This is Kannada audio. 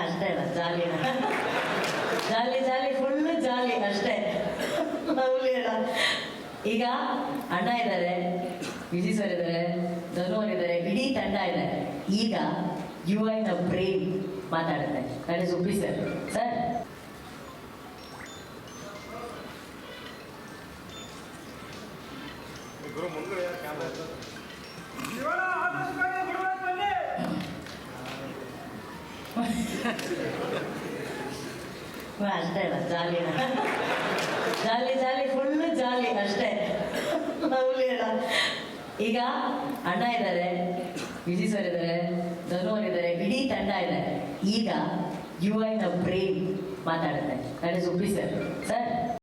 ಅಷ್ಟೇ ಅಲ್ಲ, ಜಾಲಿ ಜಾಲಿ ಜಾಲಿ ಫುಲ್ಲು ಜಾಲಿ ಅಷ್ಟೇ. ಈಗ ಅಣ್ಣ ಇದ್ದಾರೆ, ವಿಜಿ ಸರ್ ಇದ್ದಾರೆ, ಧನು ಇದ್ದಾರೆ, ಇಡೀ ತಂಡ ಇದೆ. ಈಗ U I the brain ಮಾತಾಡುತ್ತೆ. That is Uppi sir sir ಅಷ್ಟೇ ಅಲ್ಲ ಜಾಲಿ ಜಾಲಿ ಜಾಲಿ ಫುಲ್ಲು ಜಾಲಿ ಅಷ್ಟೇ. ಈಗ ಅಣ್ಣ ಇದ್ದಾರೆ ವಿಜಯ್ ಸರ್ ಇದ್ದಾರೆ ಧನು ಇದ್ದಾರೆ ಇಡೀ ತಂಡ ಇದೆ ಈಗ U I the brain ಮಾತಾಡುತ್ತೆ. That is Uppi sir sir